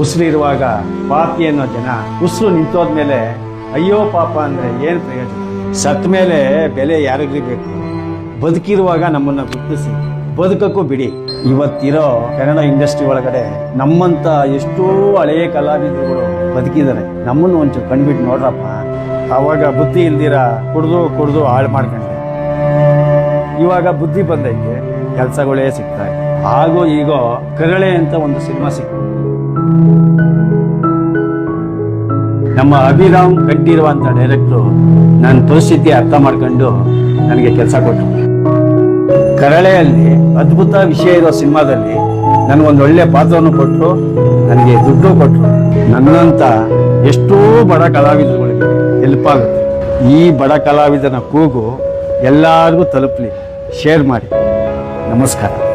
ಉಸಿರು ಇರುವಾಗ ಪಾಪಿ ಅನ್ನೋ ಜನ ಉಸಿರು ನಿಂತೋದ್ಮೇಲೆ, ಅಯ್ಯೋ ಪಾಪ ಅಂದ್ರೆ ಏನು ಪ್ರಯೋಜನ? ಸತ್ತ ಮೇಲೆ ಬೆಲೆ ಬೇಕು? ಬದುಕಿರುವಾಗ ನಮ್ಮನ್ನ ಗುರುತಿಸಿ, ಬದುಕಕ್ಕೂ ಬಿಡಿ. ಇವತ್ತಿರೋ ಕನ್ನಡ ಇಂಡಸ್ಟ್ರಿ ಒಳಗಡೆ ನಮ್ಮಂತ ಎಷ್ಟೋ ಹಳೆಯ ಕಲಾವಿದರುಗಳು ಬದುಕಿದ್ದಾರೆ. ನಮ್ಮನ್ನು ಒಂಚೂರು ಕಣ್ಬಿಟ್ಟು ನೋಡ್ರಪ್ಪ. ಆವಾಗ ಬುದ್ಧಿ ಇಲ್ದಿರ ಕುಡ್ದು ಕುಡ್ದು ಹಾಳು ಮಾಡ್ಕೊಂಡೆ ಇವಾಗ ಬುದ್ಧಿ ಬಂದೈತೆ, ಕೆಲಸಗಳೇ ಸಿಗ್ತಾ ಹಾಗೂ ಈಗ ಕರಳೆ ಅಂತ ಒಂದು ಸಿನಿಮಾ ಸಿಕ್ತು ನಮ್ಮ ಅಭಿರಾಮ್ ಕಟ್ಟಿರುವಂತ ಡೈರೆಕ್ಟ್ರು ನನ್ನ ಪರಿಸ್ಥಿತಿ ಅರ್ಥ ಮಾಡ್ಕೊಂಡು ನನಗೆ ಕೆಲಸ ಕೊಟ್ಟರು ಕರಳೆಯಲ್ಲಿ ಅದ್ಭುತ ವಿಷಯ ಇರೋ ಸಿನಿಮಾದಲ್ಲಿ ನನಗೊಂದು ಒಳ್ಳೆ ಪಾತ್ರವನ್ನು ಕೊಟ್ಟರು ನನಗೆ ದುಡ್ಡು ಕೊಟ್ಟರು ನನ್ನಂತ ಎಷ್ಟೋ ಬಡ ಕಲಾವಿದರುಗಳಿಗೆ ಹೆಲ್ಪ್ ಆಗುತ್ತೆ. ಈ ಬಡ ಕಲಾವಿದನ ಕೂಗು ಎಲ್ಲರಿಗೂ ತಲುಪಲಿ. ಶೇರ್ ಮಾಡಿ. ನಮಸ್ಕಾರ.